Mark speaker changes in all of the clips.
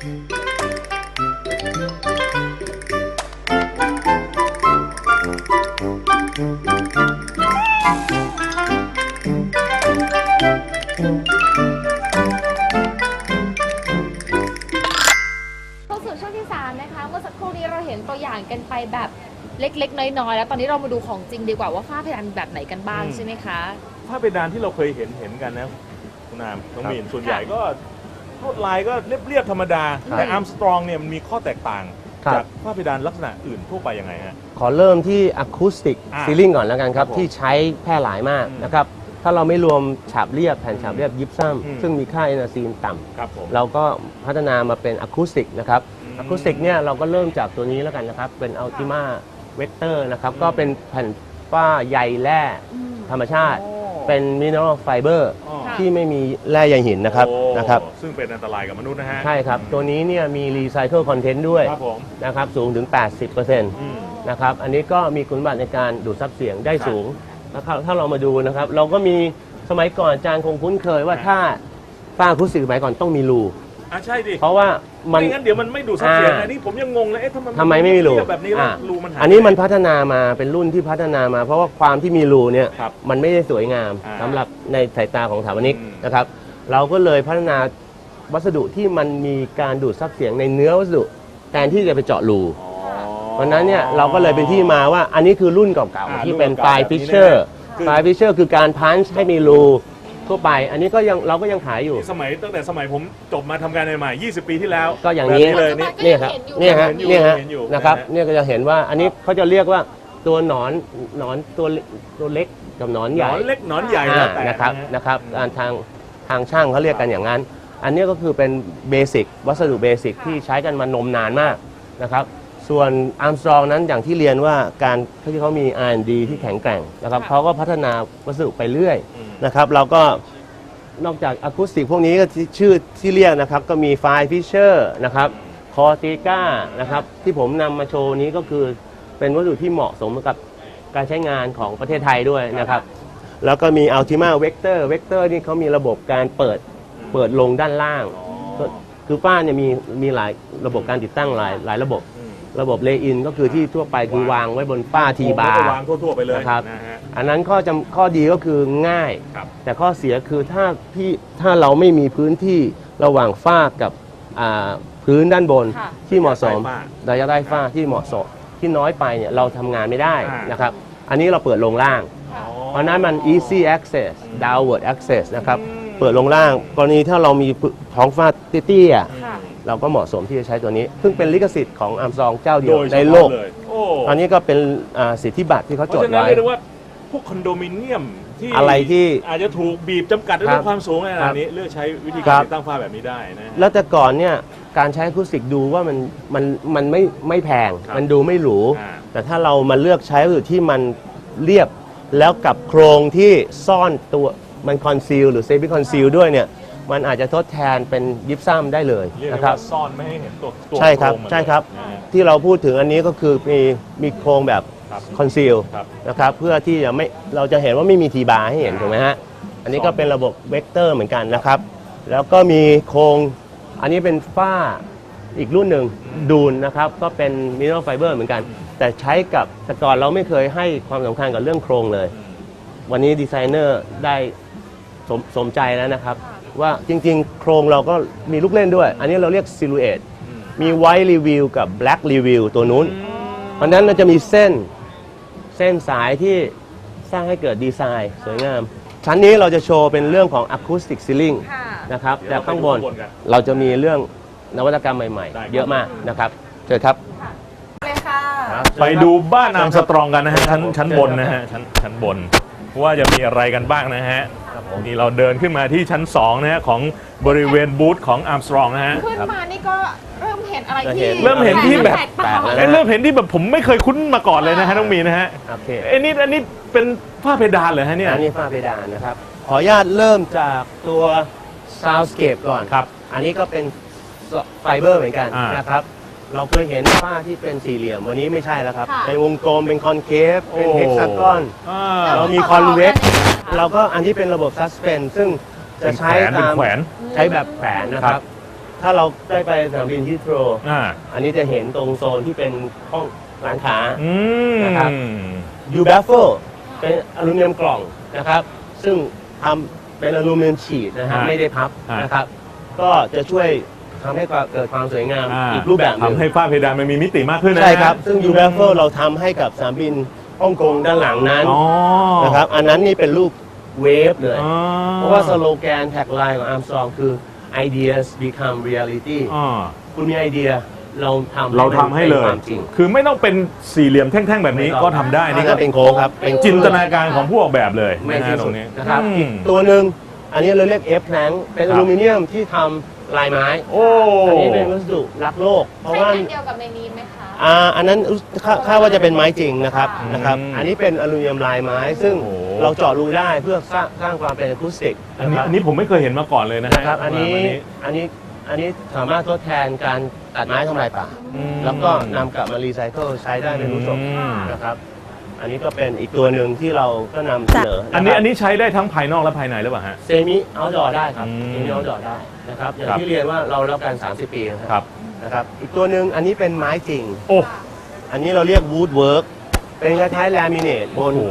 Speaker 1: เข้าสู่ช่วงที่ 3 นะคะ เมื่อสักครู่นี้เราเห็นตัวอย่างกันไปแบบเล็ก ๆ น้อยๆแล้วตอนนี้เรามาดูของจริงดีกว่าว่าฝ้าเพดานแบบไหนกันบ้าง
Speaker 2: อืม
Speaker 1: ใช่ไหมคะ
Speaker 2: ผ้าเพดานที่เราเคยเห็นเห็นกันนะคุณนามน้องมีนส่วน
Speaker 1: ค่ะ
Speaker 2: ใหญ่ก็ ลวดลายก็เรียบๆธรรมดา
Speaker 1: ครับ
Speaker 2: แต่อาร์มสตรองเนี่ยมันมีข้อแตกต่าง
Speaker 3: ครับ
Speaker 2: จากผ้าเพดานลักษณะอื่นทั่วไปยังไงฮะ
Speaker 3: ขอเริ่มที่อะคูสติก
Speaker 2: อ่า
Speaker 3: ซีลิงก่อนแล้วกันครับ
Speaker 2: ครับผม
Speaker 3: ที่ใช้แพร่หลายมาก
Speaker 2: อืม
Speaker 3: นะครับ ถ้าเราไม่รวมฉาบเรียบแผ่นฉาบเรียบยิปซัม
Speaker 2: อืม
Speaker 3: ซึ่งมีค่าเอเนอร์ซีนต่
Speaker 2: ครับผมำ
Speaker 3: เราก็พัฒนามาเป็นอะคูสติกนะครับ
Speaker 2: อืม
Speaker 3: อะคูสติกเนี่ยเราก็เริ่มจากตัวนี้แล้วกันนะครับ เป็นอัลติมาเวกเตอร์นะครับ
Speaker 2: อืม
Speaker 3: ก็เป็นแผ่นฝ้าใยแร่
Speaker 1: อืม
Speaker 3: ธรรมชาติ
Speaker 2: โอ้
Speaker 3: เป็นมิน e รัลไฟเบอร์
Speaker 2: อ๋อ
Speaker 1: ค่ะ
Speaker 3: ที่ไม่มีแร่ใยหินนะครับ
Speaker 2: โอ้
Speaker 3: นะครับ
Speaker 2: ซึ่งเป็นอันตรายกับมนุษย์นะฮะ
Speaker 3: ใช่ครับ ตัวนี้เนี่ยมีรีไซเคิลคอนเทนต์ด้วย
Speaker 2: ครับผม
Speaker 3: นะครับสูงถึง 80%
Speaker 2: อืม
Speaker 3: นะครับอันนี้ก็มีคุณสมบัติในการดูดซับเสียงได้สูงนะครับถ้าเรามาดูนะครับ เราก็มีสมัยก่อนอาจารย์คงคุ้นเคยว่า
Speaker 2: ครับ
Speaker 3: ถ้าฝ้าอะคูสติกสมัยก่อนต้องมีรู
Speaker 2: อะใช่ดิ
Speaker 3: เพราะว่า มัน
Speaker 2: ไม่งั้นเดี๋ยวมันไม่ดูดซับเสียง
Speaker 3: อ่า
Speaker 2: อันนี้ผมยังงงเลยเอ๊ะทำไม
Speaker 3: ทำไมไม่มีรู
Speaker 2: เรียบแบบนี้แล้ว
Speaker 3: อ่า
Speaker 2: รูมันหาย
Speaker 3: อันนี้มันพัฒนามาเป็นรุ่นที่พัฒนามา เพราะว่าความที่มีรูเนี่ย
Speaker 2: ครับ
Speaker 3: มันไม่ได้สวยงาม
Speaker 2: อ่า
Speaker 3: สำหรับในสายตาของสถาปนิก
Speaker 2: อืม
Speaker 3: นะครับ เราก็เลยพัฒนาวัสดุที่มันมีการดูดซับเสียงในเนื้อวัสดุแทนที่จะไปเจาะรู
Speaker 2: อ๋อ
Speaker 3: เพราะฉะนั้นเนี่ยเราก็เลยเป็นที่มาว่าอันนี้คือรุ่นเก่า
Speaker 2: อ่า
Speaker 3: ๆ ที่เป็น
Speaker 2: รุ่น
Speaker 3: ไฟ
Speaker 2: เก่าๆ
Speaker 3: ฟิชเชอ
Speaker 2: แบบ
Speaker 3: ร์
Speaker 2: นี้นะคือ
Speaker 3: ไฟฟิชเชอร์คือการพันช์ให้มีรู ทั่วไป อันนี้ก็ยังเราก็ยังขายอยู่
Speaker 2: สมัยตั้งแต่สมัยผมจบมาทำงานใหม่ๆ20 ปีที่แล้ว
Speaker 3: ก็อย่างนี้
Speaker 2: แบบเลยนี่
Speaker 3: เนี่ยครับเนี่ยฮะ
Speaker 2: เห็นอยู่
Speaker 3: เนี่ยฮะ
Speaker 2: เห็นอยู่
Speaker 3: นะครับ
Speaker 2: นะฮะ
Speaker 3: เนี่ยก็จะเห็นว่าอันนี้เขาจะเรียกว่าตัวหนอนหนอนตัวเล็กตัวเล็กกับหนอน
Speaker 2: ห
Speaker 3: ให
Speaker 2: น
Speaker 3: ญ่
Speaker 2: อนเล็กหนอนใหญ่
Speaker 3: อ่า
Speaker 2: แล้วแต่
Speaker 3: นะครับ
Speaker 2: ฮ
Speaker 3: นะครับอ่าทางทางช่างเขาเรียกกันอย่างนั้น อันนี้ก็คือเป็นเบสิกวัสดุเบสิกที่ใช้กันมานมนานมากนะครับ ส่วนอาร์มสตรองนั้นอย่างที่เรียนว่าการที่เขามี R&D ที่แข็งแกร่งนะครับ
Speaker 1: ค่ะ
Speaker 3: เขาก็พัฒนาวัสดุไปเรื่อย
Speaker 2: อืม
Speaker 3: นะครับ เราก็นอกจากอะคูสติกพวกนี้ก็ที่ชื่อที่เรียกนะครับ ก็มีไฟฟิชเชอร์นะครับคอติก้านะครับที่ผมนำมาโชว์นี้ก็คือเป็นวัสดุที่เหมาะสมกับการใช้งานของประเทศไทยด้วยนะครับ แล้วก็มี Ultima Vector Vector นี่เขามีระบบการเปิดเปิดลงด้านล่าง
Speaker 2: อ๋อ
Speaker 3: คือฝ้าเนี่ยมีมีหลายระบบการติดตั้งหลายหลายระบบ
Speaker 2: อืม
Speaker 3: ระบบเลอินก็คือที่ทั่วไปคือวางไว้บนฝ้าทีบา
Speaker 2: โอ้
Speaker 3: ร์
Speaker 2: ก็วางทั่วๆไปเลย
Speaker 3: นะครับ
Speaker 2: นะฮะ
Speaker 3: อันนั้นข้อจำข้อดีก็คือง่าย
Speaker 2: ครับ
Speaker 3: แต่ข้อเสียคือถ้าพี่ถ้าเราไม่มีพื้นที่ระหว่างฝ้ากับอ่าพื้นด้านบน
Speaker 1: ค่ะ
Speaker 3: ที่เหมาะสม
Speaker 2: ระยะใต้ฝ้า
Speaker 3: ระยะใต้ฝ้าที่เหมาะสมที่น้อยไปเนี่ยเราทำงานไม่ได้
Speaker 2: อ่าน
Speaker 3: นะครับ อันนี้เราเปิดลงล่าง
Speaker 2: อ๋อ
Speaker 3: เพราะฉะนั้นมัน easy access downward access นะครับ
Speaker 2: อืม
Speaker 3: เปิดลงล่าง กรณีถ้าเรามีท้องฟ้าเตี้ย
Speaker 1: ค่ะ
Speaker 3: ๆ เราก็เหมาะสมที่จะใช้ตัวนี้ ซึ่งเป็นลิขสิทธิ์ของอัมซองเจ้าเดีย
Speaker 2: โด
Speaker 3: วย
Speaker 2: เฉ
Speaker 3: ใน
Speaker 2: พาะ
Speaker 3: โลก
Speaker 2: เลยโอ้
Speaker 3: อันนี้ก็เป็นอ่าสิทธิบัตรที่เขา
Speaker 2: เพ
Speaker 3: จ
Speaker 2: ราะ
Speaker 3: ด
Speaker 2: ฉะนั้น
Speaker 3: ไว้
Speaker 2: เรียกได้ว่าพวกคอนโดมิเนียมที่
Speaker 3: อะไรที่
Speaker 2: อาจจะถูกบีบจำกัดด้วย
Speaker 3: ครับ
Speaker 2: ความสูงอะไร
Speaker 3: ครับ
Speaker 2: นี้ เลือกใช้วิธี
Speaker 3: ครั
Speaker 2: การ
Speaker 3: บ
Speaker 2: ติดตั้งฝ้าแบบนี้ได้นะฮะ
Speaker 3: แล้วแต่ก่อนเนี่ยการใช้อะคูสติกดูว่ามันมันมันไม่ไม่แพง
Speaker 2: ครับ
Speaker 3: มันดูไม่หรู
Speaker 2: อ่า
Speaker 3: แต่ถ้าเรามาเลือกใช้วัสดุที่มันเรียบแล้วกับโครงที่ซ่อนตัวมันคอนซีลหรือเซฟิคอนซีลด้วยเนี่ย มันอาจจะทดแทนเป็นยิปซัมได้เลย
Speaker 2: เรียกได้
Speaker 3: นะครับ
Speaker 2: ว่าซ่อนไม่ให้เห็นตัวตัว
Speaker 3: ใช่ครับ
Speaker 2: โงมันเลย
Speaker 3: ใช่ครับ
Speaker 2: นะฮะ
Speaker 3: ที่เราพูดถึงอันนี้ก็คือมีมีโครงแบบ
Speaker 2: ครับ
Speaker 3: คอนซีล
Speaker 2: ครับ
Speaker 3: นะครับเพื่อที่จะไม่เราจะเห็นว่าไม่มีทีบาร์ให้เห็นถูกไหมฮะอันนี้ก็เป็นระบบเวกเตอร์เหมือนกันนะครับ แล้วก็มีโครงอันนี้เป็นฝ้าอีกรุ่นหนึ่งดูนนะครับ ก็เป็นมิเนอร์ไฟเบอร์เหมือนกัน แต่ใช้กับแต่ก่อนเราไม่เคยให้ความสำคัญกับเรื่องโครงเลยวันนี้ดีไซเนอร์ได้สมสมใจแล้วนะครับ ว่าจริงๆ โครงเราก็มีลูกเล่นด้วย อันนี้เราเรียกซิลูเอตมีไวท์รีวิวกับแบล็กรีวิวตัวนู้น เพราะฉะนั้นเราจะมีเส้นเส้นสายที่สร้างให้เกิดดีไซน์ สวยงาม ชั้นนี้เราจะโชว์เป็นเรื่องของ acoustic ceiling
Speaker 1: ค่ะ
Speaker 3: นะครับ
Speaker 2: เดี๋
Speaker 3: แต่
Speaker 2: ยวเราไป
Speaker 3: ข้างบน
Speaker 2: ดูข้างบนกัน
Speaker 3: เราจะมีเรื่องนวัตกรรมใหม่
Speaker 2: ได้ครับ
Speaker 3: ๆเยอะมากนะครับเชิญครับ
Speaker 1: เลยค่ะ
Speaker 2: ไปดูบ้านอาร์มสตรองกันนะฮะชั้น
Speaker 3: ครับ
Speaker 2: ชั้นบนนะฮะชั้นชั้นบนว่าจะมีอะไรกันบ้างนะฮะ นี่เราเดินขึ้นมาที่ชั้น2นะฮะของบริเวณบูธของอาร์มสตรองนะฮะ
Speaker 1: ขึ้นมานี่ก็เริ่มเห็นอะไรที่
Speaker 2: เริ่มเห็นที่แบบ
Speaker 1: ตกต่าง
Speaker 3: แปลก
Speaker 2: เอ้ยเริ่มเห็นที่แบบผมไม่เคยคุ้นมาก่อนเลยนะฮะน้องมีนะฮะ
Speaker 3: โอเค
Speaker 2: เอ้ยนี่อันนี้เป็นผ้าเพดานเหรอฮะเนี่ย
Speaker 3: อันนี้ฝ้าเพดานนะครับ ขออนุญาตเริ่มจากตัว soundscape ก่อน
Speaker 2: ครับ
Speaker 3: อันนี้ก็เป็นไฟเบอร์เหมือนกัน
Speaker 2: อ่าน
Speaker 3: นะครับ เราเคยเห็นฝ้าที่เป็นสี่เหลี่ยม วันนี้ไม่ใช่แล้วครับ
Speaker 1: ค่ะ
Speaker 3: เป็นวงกลม เป็นคอนเคฟ เป็น
Speaker 2: โอ้
Speaker 3: เฮกซากอน
Speaker 2: อ่า
Speaker 3: เรามีคอนเวก เราก็อันที่เป็นระบบซัสเพนซึ่งจะใช้
Speaker 2: เป็น
Speaker 3: ตาม
Speaker 2: แขวน
Speaker 3: ใช้แบบแขวนนะครับถ้าเราได้ไปสนามบินฮิโตร
Speaker 2: อ่า
Speaker 3: อันนี้จะเห็นตรงโซนที่เป็นห้องร้านค้า
Speaker 2: อืม
Speaker 3: นะครับ ยูแบฟเฟลเป็นอลูมิเนียมกล่องนะครับ ซึ่งทำเป็นอลูมิเนียมฉีดนะฮะ
Speaker 2: ฮะ
Speaker 3: ไม่ได้พับ
Speaker 2: ฮะ
Speaker 3: นะครับ ก็จะช่วยทำให้เกิดความสวยงาม
Speaker 2: อ่า
Speaker 3: อีกรูปแบบหนึ่ง
Speaker 2: ทำให้ฝ้าเพดานมันมีมิติมากขึ้นนะ
Speaker 3: ใช่ครับ ซึ่งยูแบฟเฟลเราทำให้กับสนามบินฮ่องกงด้านหลังนั้น
Speaker 2: อ๋อ
Speaker 3: นะครับ อันนั้นนี่เป็นรูป เวฟเลย
Speaker 2: อ๋อ
Speaker 3: เพราะว่าสโลแกนแท็กไลน์ของอาร์มสตรองคือ ideas become reality
Speaker 2: อ๋อ
Speaker 3: คุณมีไอเดียเราทำ
Speaker 2: เราทำให้เล
Speaker 3: ป็น
Speaker 2: ย
Speaker 3: ความจริง
Speaker 2: คือไม่ต้องเป็นสี่เหลี่ยมแท่งๆแบบนี้ก็ทำได้
Speaker 3: นี่
Speaker 2: นี่
Speaker 3: ก็
Speaker 2: ก็
Speaker 3: เป็นโค้งครับเป็น
Speaker 2: จินตนาการของผู้ออกแบบเลย
Speaker 3: ไม่
Speaker 2: นะฮะ
Speaker 3: ที่
Speaker 2: ตร
Speaker 3: สุด
Speaker 2: งนี้
Speaker 3: นะครับ
Speaker 2: อื
Speaker 3: อีก
Speaker 2: ม
Speaker 3: ตัวหนึ่งอันนี้เราเรียก F plank เป็น
Speaker 2: ครั
Speaker 3: อบ ลูมิเนียมที่ทำลายไม้
Speaker 2: โอ้
Speaker 3: อันนี้เป็นวัสดุรักโลก เพราะ
Speaker 1: ใช่
Speaker 3: ว่า
Speaker 1: อันเดียวกับในนี้ไหมคะ
Speaker 3: อ่าอันนั้นคาคาดว่าจะเป็นไม้จริงนะครับ
Speaker 1: อืม
Speaker 3: นะครับ อันนี้เป็นอลูมิเนียมลายไม้ ซึ่ง
Speaker 2: โอ้โห
Speaker 3: เราเจาะรูได้เพื่อสร้างสร้างความเป็นอะคูสติก
Speaker 2: อัน
Speaker 3: นะ
Speaker 2: นี้
Speaker 3: ครับ
Speaker 2: อันนี้ผมไม่เคยเห็นมาก่อนเลยนะฮะ
Speaker 3: นะครับ อันนี้
Speaker 2: วั
Speaker 3: อันนี้อันนี้สามารถทดแทนการตัดไม้ทำลายป่า
Speaker 2: อืม
Speaker 3: แล้วก็นำกลับมารีไซเคิลใช้ได้เป็นรู้สม
Speaker 2: อืม
Speaker 3: นะครับ อันนี้ก็เป็นอีกตัวหนึ่งที่เราก็นำเสนอ
Speaker 2: อั
Speaker 3: อั
Speaker 2: นนี้อันนี้ใช้ได้ทั้งภายนอกและภายในหรือเปล่าฮะ
Speaker 3: เซมิเอาดอได้ครับ
Speaker 2: อืม
Speaker 3: เซมิเอาดอได้นะครับอย่าง
Speaker 2: ครับ
Speaker 3: ที่เรียนว่าเรารับการ 30 ปีนะค
Speaker 2: ครับรับ
Speaker 3: นะครับ อีกตัวหนึ่งอันนี้เป็นไม้จริง
Speaker 2: โอ้
Speaker 3: อันนี้เราเรียกวูดเวิร์กเป็นคล้ายๆลามิเนตบ
Speaker 2: โอ้
Speaker 3: น
Speaker 2: โห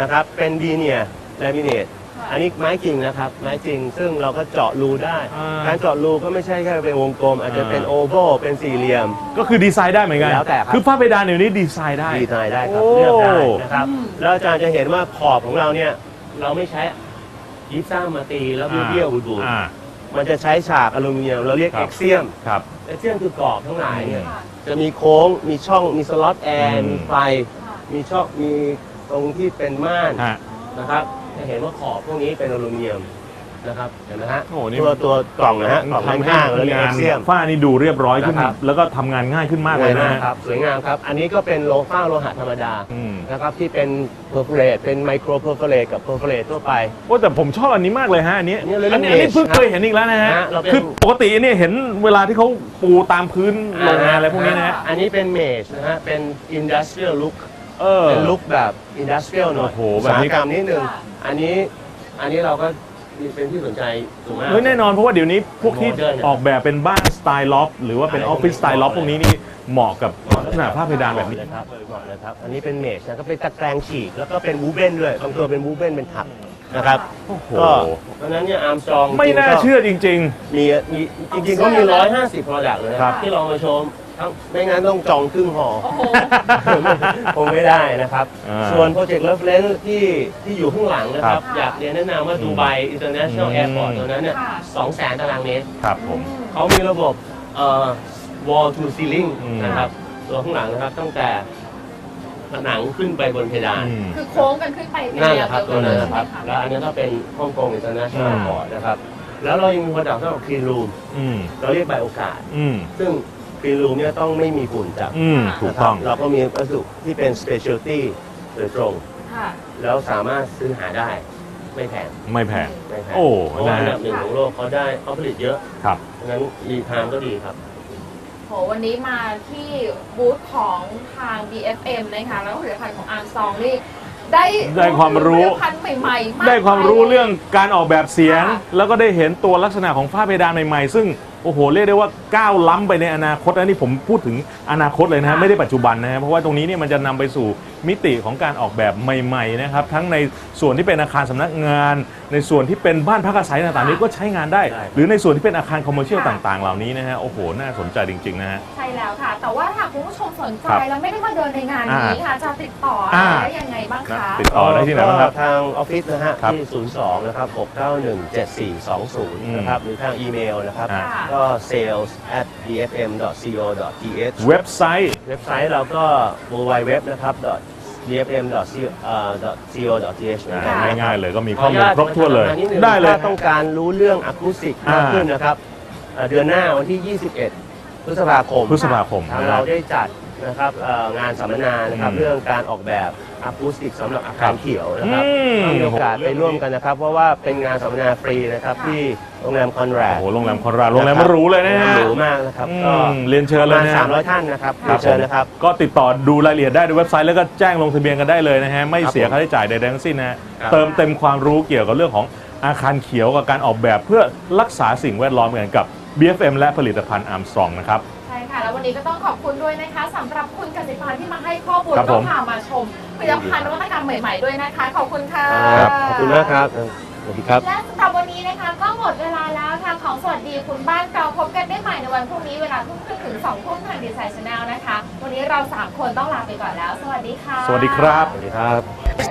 Speaker 3: นะครับ เป็นบีเนียลามิเนต อันนี้ไม้จริงนะครับ ไม้จริง ซึ่งเราก็เจาะรูได้
Speaker 2: อ่า
Speaker 3: การเจาะรูก็ไม่ใช่แค่เป็นวงกลม อาจจะเป็น
Speaker 2: อ่า
Speaker 3: โอเวลเป็นสี่เหลี่ยม
Speaker 2: ก็คือดีไซน์ได้เหมือนกัน
Speaker 3: แล้วแต่ครับ
Speaker 2: คือฝ้าเพดานเดี๋ยวนี้ดีไซน์ได้
Speaker 3: ดีไซน์ได้ครับ
Speaker 2: โอ้
Speaker 3: เลือกได้นะครับ แล้วอาจารย์จะเห็นว่าขอบของเราเนี่ย เราไม่ใช้ยิปซัมมาตีแล้วเบี้ยวๆบูด
Speaker 2: อ่า
Speaker 3: ๆมันจะใช้ฉากอลูมิเนียม เราเรียก
Speaker 2: ครับ
Speaker 3: เอ็กเซียม
Speaker 2: ครับ
Speaker 3: เอ็กเซียมคือกรอบทั้งหลายเนี่ย
Speaker 1: ค่ะ
Speaker 3: จะมีโค้ง มีช่อง มีสล็อตแอ
Speaker 2: อื
Speaker 3: ร์
Speaker 2: ม
Speaker 3: มีไฟมีช่อง มีตรงที่เป็นม่าน
Speaker 2: ฮะ
Speaker 3: นะครับ จะเห็นว่าขอบพวกนี้เป็นอลูมิเนียมนะครับเห็นไหมฮะ
Speaker 2: โอ้นี่
Speaker 3: ตัวตัวกล่องนะฮะกล่องข้างๆแล้วเรียก
Speaker 2: งา
Speaker 3: เอ็
Speaker 2: น
Speaker 3: กเซียม
Speaker 2: ฝ้านี่ดูเรียบร้อยขึ้น
Speaker 3: นะครับ
Speaker 2: แล้วก็ทำงานง่ายขึ้นมากเลยนะฮะ
Speaker 3: ครับสวยงามครับ อันนี้ก็เป็นโลฝ้าโลหะธรรมดา
Speaker 2: อืม
Speaker 3: นะครับที่เป็นเพอร์เฟรเป็นไมโครเพอร์เฟรกับเพอร์เฟรทั่วไป
Speaker 2: โอ้แต่ผมชอบอันนี้มากเลยฮะอันนี้
Speaker 3: อันนี้เราเรี
Speaker 2: อั
Speaker 3: ย
Speaker 2: น
Speaker 3: ก
Speaker 2: นี้อันนี้
Speaker 3: Mage
Speaker 2: เพิ่ง
Speaker 3: ครับ
Speaker 2: เคยเห็นอีกแล้วนะฮะ
Speaker 3: ฮะเราเป็น
Speaker 2: คือปกติเนี่ยเห็นเวลาที่เขาปูตามพื้นโรงงานอะไรพวกนี้นะฮะ
Speaker 3: อันนี้เป็นเมจนะฮะเป็นอินดัสเทรียลลุค
Speaker 2: เออ
Speaker 3: เป็นลุคแบบอินดัสเทรียลหน่อย
Speaker 2: โอ้โหแบบนี้
Speaker 3: อุตสาหกรรมนิดนึง
Speaker 1: ค่ะ
Speaker 3: อันนี้อันนี้เราก็เป็นที่สนใจสูงมาก
Speaker 2: เฮ้ยแน่นอนเพราะว่าเดี๋ยวนี้พวกที่
Speaker 3: โมเดิร์นเนี่ย
Speaker 2: ออกแบบเป็นบ้านสไตล์ล็อฟหรือว่าเป็น
Speaker 3: ใช่
Speaker 2: ออฟฟิศสไตล์ล็อฟพวกนี้นี่เหมาะกับลักษณะผ้าเพดานแบบนี้
Speaker 3: เลยครับเหมาะเลยครับ อันนี้เป็นเมจนะก็เป็นตะแกรงฉีก แล้วก็เป็นวูเบนด้วย บางตัวเป็นวูเบนเป็นถักนะครับ
Speaker 2: โอ้โห
Speaker 3: ก็เพราะฉะนั้นเนี่ยอาร์มสตรอง
Speaker 2: ไม่น่าเชื่อจริง
Speaker 3: มีมีจริงๆเขามี 150 product เลยนะครับที่ลองมาชม ทั้งไม่งั้นต้องจองครึ่งหอ
Speaker 1: โอ้โห
Speaker 3: คงไม่ได้นะครับ
Speaker 2: อ่า
Speaker 3: ส่วนโปรเจกต์ Reference ที่ที่อยู่ข้างหลังนะครับอยากเรียนแนะนำว่าดูไบ International
Speaker 2: อืม
Speaker 3: Airport ตัวนั้นเนี่ย
Speaker 1: ค่ะ
Speaker 3: 2แสนตารางเมตร
Speaker 2: ๆครับผม
Speaker 3: เขามีระบบเอ่อ wall to ceiling
Speaker 2: อืม
Speaker 3: นะครับ ตัวข้างหลังนะครับตั้งแต่ผนังขึ้นไปบนเพดาน
Speaker 2: อืม
Speaker 1: คือโค้งกันขึ้นไปเป็น
Speaker 3: นั่น
Speaker 1: แน
Speaker 3: แห
Speaker 1: ว
Speaker 3: ละครับ
Speaker 1: เดี
Speaker 3: ตั
Speaker 1: ยวว
Speaker 3: นั้น
Speaker 1: เลย
Speaker 3: นะ
Speaker 1: ใช่
Speaker 3: ค
Speaker 1: ไหม
Speaker 3: รับ
Speaker 1: คะ
Speaker 3: แล้วอันนี้ก็เป็นฮ่องกง International
Speaker 2: อืม
Speaker 3: Airport นะครับ แล้วเรายังมี product สำหรับ clean room
Speaker 2: อืม
Speaker 3: เราเรียกใบโอกาส
Speaker 2: อืม
Speaker 3: ซึ่ง clean room เนี่ยต้องไม่มีฝุ่นจับ
Speaker 2: อืมถูกต้อง
Speaker 3: นะครับเราก็มีวัสดุที่เป็น specialty โดยตรง
Speaker 1: ค่ะ
Speaker 3: แล้วสามารถซื้อหาได้ไม่แพง
Speaker 2: ไม่แพง
Speaker 3: ไม่แพง
Speaker 2: โอ้
Speaker 3: เพราะว่าอัน
Speaker 2: นะ
Speaker 3: ดับหนึ่งของโลกเขาได้เขาผลิตเยอะ
Speaker 2: ครับ
Speaker 3: ฉะนั้นรีทามก็ดีครับ
Speaker 1: โห วันนี้มาที่บูธของทาง BFM นะคะ แล้วก็ผลิตภัณฑ์ของอาร์มซองนี่ ได้
Speaker 2: ได้ความรู้
Speaker 1: ผลิตภัณฑ์ใหม่ๆมาก
Speaker 2: ได้ความรู้เรื่องการออกแบบเสียง
Speaker 1: ค่ะ
Speaker 2: แล้วก็ได้เห็นตัวลักษณะของฝ้าเพดานใหม่ๆ ซึ่ง โอ้โห เรียกได้ว่าก้าวล้ำไปในอนาคตนะนี่ผมพูดถึงอนาคตเลยนะฮะไม่ได้ปัจจุบันนะฮะเพราะว่าตรงนี้เนี่ยมันจะนำไปสู่มิติของการออกแบบใหม่ๆนะครับทั้งในส่วนที่เป็นอาคารสำนักงาน ในส่วนที่เป็นบ้านพักอาศัยต่างๆนี้ก็ใช้งานได้
Speaker 3: ใช่
Speaker 2: หรือในส่วนที่เป็นอาคารคอมเมอร์เชียลต่างๆ เหล่านี้นะฮะโอ้โหน่าสนใจจริงๆนะฮะ
Speaker 1: ใช่แล้วค่ะ แต่ว่าหากคุณผู้ชมสนใจ
Speaker 2: ครับ
Speaker 1: แล้วไม่ได้มาเดินในงานนี้ค่ะ จะติดต่ออะไร
Speaker 2: อ่า
Speaker 1: ได้ยังไงบ้าง
Speaker 2: นะ
Speaker 1: คะ
Speaker 2: ติดต่อได้ที่ไหนบ้างครับ
Speaker 3: ก็ทางออฟฟิศนะฮะ
Speaker 2: ครับ
Speaker 3: ที่ 02 นะครับ 6917420 นะครับ หรือทางอีเมลนะครับ
Speaker 2: อ่า
Speaker 3: ก็ sales at dfm.co.th
Speaker 2: เว็บไซต์
Speaker 3: เว็บไซต์เราก็ www นะครับ dfm.co.th เหมือนกัน
Speaker 1: ค่ะ
Speaker 2: ง่ายๆเลยก็มีข้อมูลครบถ้วนเลย
Speaker 3: ขออญาตประชาสัมพันธ์นินึง
Speaker 2: ได้เลย
Speaker 3: ถ้าต้องการรู้เรื่องอะคูสติกมาก
Speaker 2: อ่า
Speaker 3: ขึ้นนะครับเอ่อเดือนหน้าวันที่ 21 พฤษภาคม
Speaker 2: พฤษภาคม
Speaker 3: ทาง
Speaker 2: นะค
Speaker 3: เรา
Speaker 2: รับ
Speaker 3: ได้จัด นะครับเอ่องานสัมมนานะครับ
Speaker 2: อืม
Speaker 3: เรื่องการออกแบบอะคูสติกสำหรับอา
Speaker 2: ครั
Speaker 3: คาร
Speaker 2: บ
Speaker 3: เขียวนะครับ
Speaker 2: อืม
Speaker 3: มีโอกาสไปร่วมกันนะครับ เพราะว่าเป็นงานสัมมนาฟรีนะครับที่โรงแรมคอนแรด
Speaker 2: โอ้โหโรงแรมคอนราดโรงแรมหรูเลยนะฮะ
Speaker 3: หรูมากนะครับ
Speaker 2: อื
Speaker 3: ก็
Speaker 2: มเรียนเชิญเลย
Speaker 3: ประมาณ
Speaker 2: นะฮะ
Speaker 3: 300 ท่านนะครับ
Speaker 2: ครับ
Speaker 3: เรียนเชิญนะครับ
Speaker 2: ก็ติดต่อดูรายละเอียดได้ในเว็บไซต์แล้วก็แจ้งลงทะเบียนกันได้เลยนะฮะ ไม่
Speaker 3: ครับ
Speaker 2: เสีย
Speaker 3: ผม
Speaker 2: ค่าใช้จ่ายใดๆทั้งสิ้นนะฮะ
Speaker 3: ครับ
Speaker 2: เติมเต็มความรู้เกี่ยวกับเรื่องของอาคารเขียวกับการออกแบบเพื่อรักษาสิ่งแวดล้อมกันกับ BFM และผลิตภัณฑ์อาร์มสตรองนะครับ
Speaker 1: ใช่ ค่ะ แล้ววันนี้ก็ต้องขอบคุณด้วยนะคะสำหรับคุณกสิพรที่มาให้ข้อมูล
Speaker 2: ครับ
Speaker 1: ก็
Speaker 2: ผม
Speaker 1: พามาชมผลิตภัณฑ์นวัตกรรมใหม่ๆด้วยนะคะ ขอบคุณค่ะ
Speaker 3: ครับ ขอบคุณมากครับสวัสดีครับ
Speaker 1: และสำหรับวันนี้นะคะก็หมดเวลาแล้วทางของสวัสดีคุณบ้านเราพบกันได้ใหม่ในวันพรุ่งนี้เวลาทุ่มครึ่งถึงสองทุ่มทางดีไซน์ชาแนลนะคะ วันนี้เราสามคนต้องลาไปก่อนแล้ว สวัสดีค่ะ
Speaker 2: สวัสดีครับ
Speaker 3: สวัสดีครับ